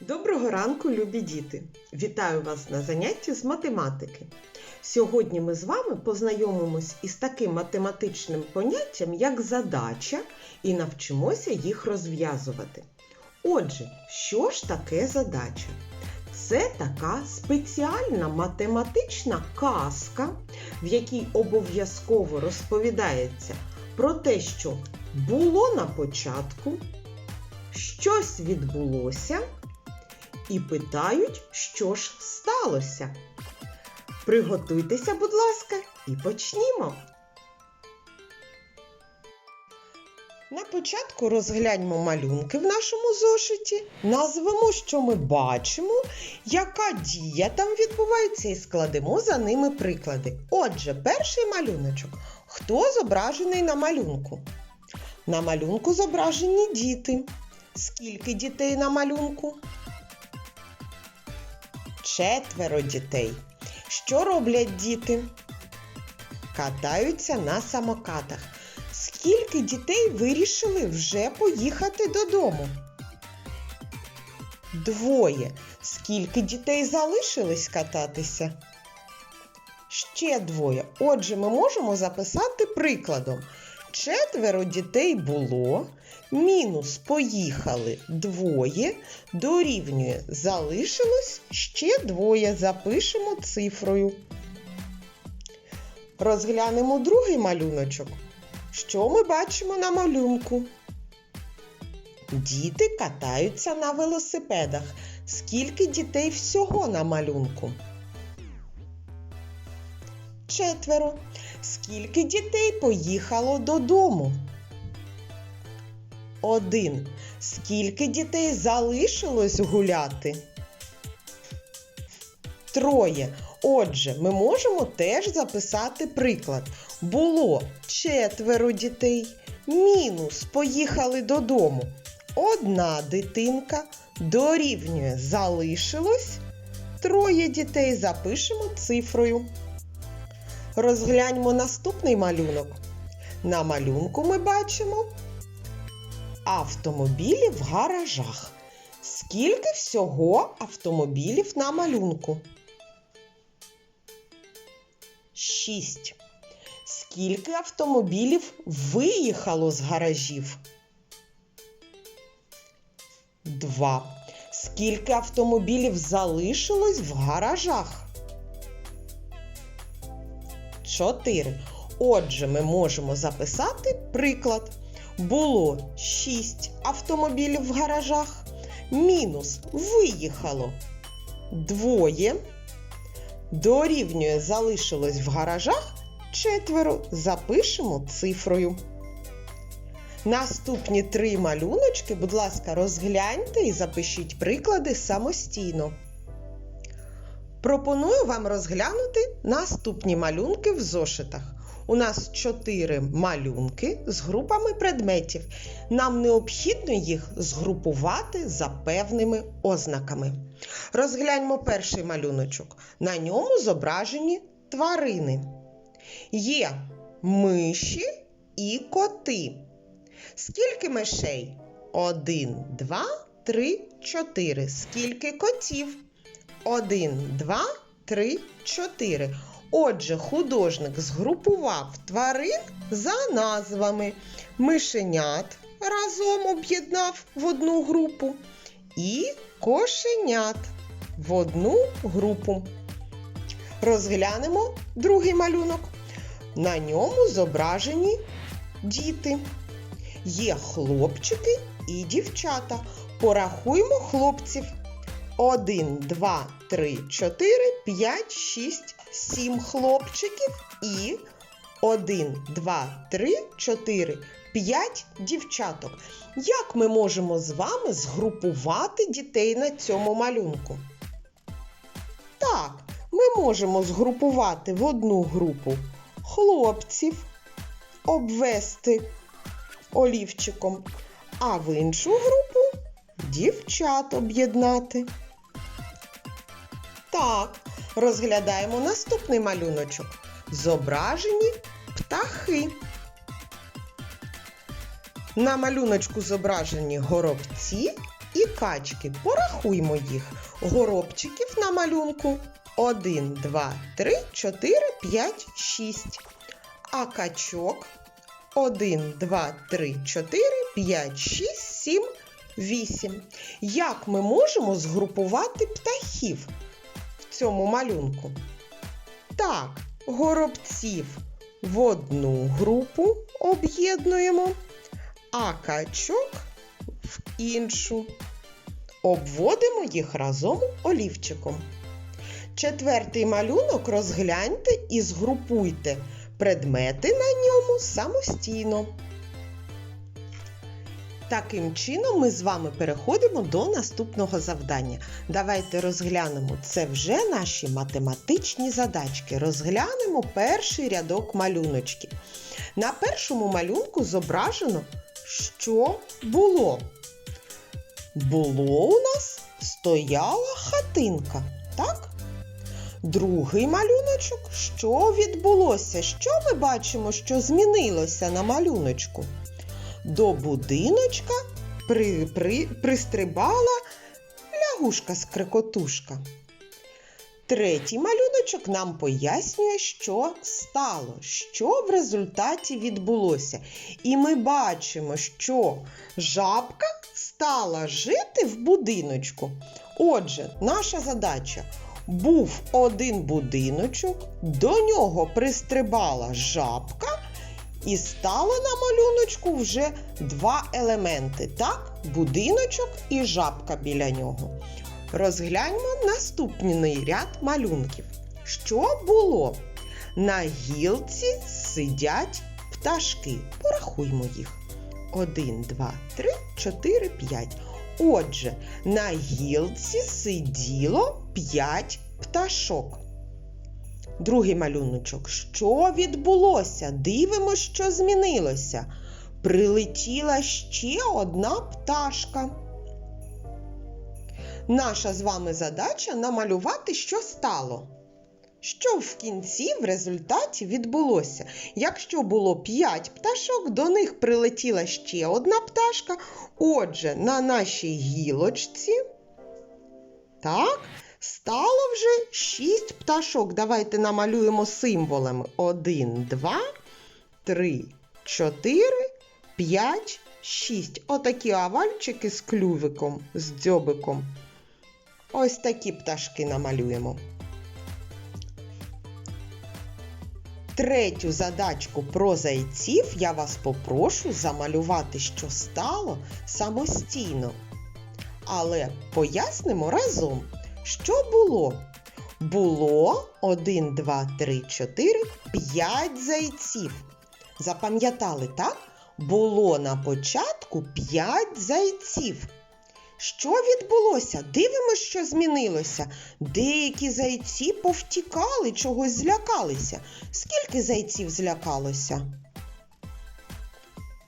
Доброго ранку, любі діти! Вітаю вас на занятті з математики. Сьогодні ми з вами познайомимось із таким математичним поняттям, як задача, і навчимося їх розв'язувати. Отже, що ж таке задача? Це така спеціальна математична казка, в якій обов'язково розповідається про те, що було на початку, щось відбулося і питають, що ж сталося. Приготуйтеся, будь ласка, і почнімо. На початку розгляньмо малюнки в нашому зошиті, назвемо, що ми бачимо, яка дія там відбувається, і складемо за ними приклади. Отже, перший малюночок. Хто зображений на малюнку? На малюнку зображені діти. Скільки дітей на малюнку? Четверо дітей. Що роблять діти? Катаються на самокатах. Скільки дітей вирішили вже поїхати додому? Двоє. Скільки дітей залишились кататися? Ще двоє. Отже, ми можемо записати прикладом. Четверо дітей було, мінус поїхали двоє, дорівнює залишилось ще двоє. Запишемо цифрою. Розглянемо другий малюночок. Що ми бачимо на малюнку? Діти катаються на велосипедах. Скільки дітей всього на малюнку? Четверо. Скільки дітей поїхало додому? Один. Скільки дітей залишилось гуляти? Троє. Отже, ми можемо теж записати приклад. Було четверо дітей. Мінус поїхали додому. Одна дитинка дорівнює залишилось. Троє дітей запишемо цифрою. Розгляньмо наступний малюнок. На малюнку ми бачимо автомобілі в гаражах. Скільки всього автомобілів на малюнку? Шість. Скільки автомобілів виїхало з гаражів? Два. Скільки автомобілів залишилось в гаражах? 4. Отже, ми можемо записати приклад. Було 6 автомобілів в гаражах. Мінус виїхало двоє. Дорівнює залишилось в гаражах четверо. Запишемо цифрою. Наступні три малюночки, будь ласка, розгляньте і запишіть приклади самостійно. Пропоную вам розглянути наступні малюнки в зошитах. У нас чотири малюнки з групами предметів. Нам необхідно їх згрупувати за певними ознаками. Розгляньмо перший малюночок. На ньому зображені тварини. Є миші і коти. Скільки мишей? Один, два, три, чотири. Скільки котів? Один, два, три, чотири. Отже, художник згрупував тварин за назвами мишенят разом об'єднав в одну групу і кошенят в одну групу. Розглянемо другий малюнок. На ньому зображені діти. Є хлопчики і дівчата. Порахуємо хлопців. 1, 2, 3, 4, 5, 6, 7 хлопчиків і 1, 2, 3, 4, 5 дівчаток. Як ми можемо з вами згрупувати дітей на цьому малюнку? Так, ми можемо згрупувати в одну групу хлопців, обвести олівчиком, а в іншу групу дівчат об'єднати. Так, розглядаємо наступний малюночок. Зображені птахи. На малюночку зображені горобці і качки. Порахуймо їх. Горобчиків на малюнку 1, 2, 3, 4, 5, 6. А качок 1, 2, 3, 4, 5, 6, 7, 8. Як ми можемо згрупувати птахів цьому малюнку? Так, горобців в одну групу об'єднуємо, а качок в іншу. Обводимо їх разом олівчиком. Четвертий малюнок розгляньте і згрупуйте предмети на ньому самостійно. Таким чином ми з вами переходимо до наступного завдання. Давайте розглянемо це вже наші математичні задачки. Розглянемо перший рядок малюночків. На першому малюнку зображено, що було. Було у нас стояла хатинка, так? Другий малюночок, що відбулося? Що ми бачимо, що змінилося на малюночку? До будиночка при, при, пристрибала лягушка-скрикотушка. Третій малюночок нам пояснює, що стало, що в результаті відбулося. І ми бачимо, що жабка стала жити в будиночку. Отже, наша задача був один будиночок, до нього пристрибала жабка, і стало на малюночку вже два елементи: так, будиночок і жабка біля нього. Розгляньмо наступний ряд малюнків. Що було? На гілці сидять пташки. Порахуймо їх. Один, два, три, чотири, п'ять. Отже, на гілці сиділо п'ять пташок. Другий малюночок. Що відбулося? Дивимось, що змінилося. Прилетіла ще одна пташка. Наша з вами задача намалювати, що стало. Що в кінці в результаті відбулося? Якщо було 5 пташок, до них прилетіла ще одна пташка. Отже, на нашій гілочці так, стало вже 6 пташок. Давайте намалюємо символами: 1, 2, 3, 4, 5, 6. Отакі овальчики з клювиком, з дзьобиком. Ось такі пташки намалюємо. Третю задачку про зайців я вас попрошу замалювати, що стало самостійно. Але пояснимо разом, що було. Було 1, 2, 3, 4, 5 зайців. Запам'ятали, так? Було на початку 5 зайців. Що відбулося? Дивимося, що змінилося. Деякі зайці повтікали, чогось злякалися. Скільки зайців злякалося?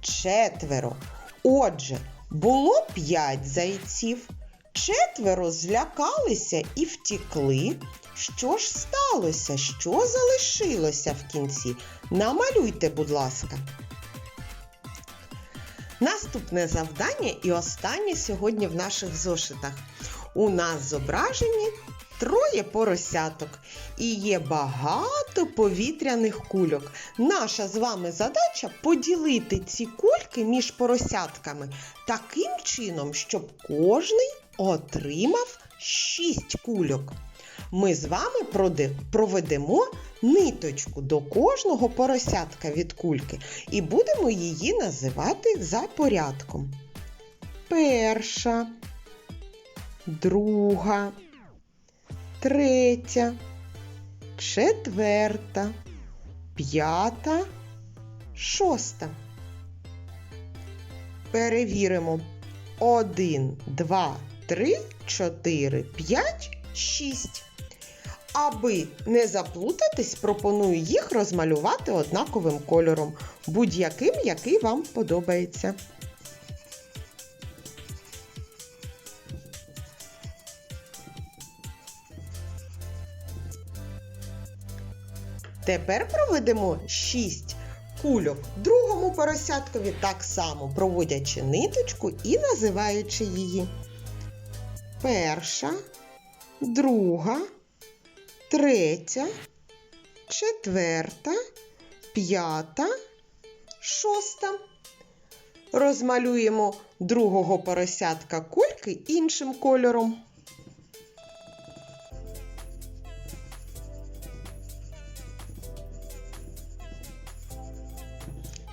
Четверо. Отже, було п'ять зайців, четверо злякалися і втікли. Що ж сталося? Що залишилося в кінці? Намалюйте, будь ласка. Наступне завдання і останнє сьогодні в наших зошитах. У нас зображені троє поросяток і є багато повітряних кульок. Наша з вами задача поділити ці кульки між поросятками таким чином, щоб кожний отримав 6 кульок. Ми з вами проведемо ниточку до кожного поросятка від кульки і будемо її називати за порядком. Перша, друга, третя, четверта, п'ята, шоста. Перевіримо. Один, два, три, чотири, п'ять, шість. Аби не заплутатись, пропоную їх розмалювати однаковим кольором, будь-яким, який вам подобається. Тепер проведемо 6 кульок другому поросяткові так само, проводячи ниточку і називаючи її. перша, друга, третя, четверта, п'ята, шоста. Розмалюємо другого поросятка кульки іншим кольором.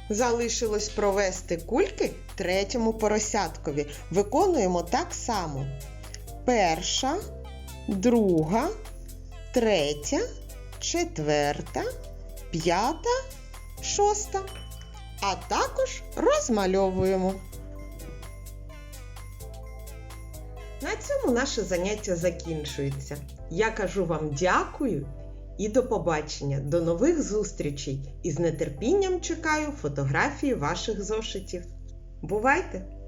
Залишилось провести кульки третьому поросяткові. Виконуємо так само. Перша, друга, третя, четверта, п'ята, шоста. А також розмальовуємо. На цьому наше заняття закінчується. Я кажу вам дякую і до побачення, до нових зустрічей і з нетерпінням чекаю фотографії ваших зошитів. Бувайте!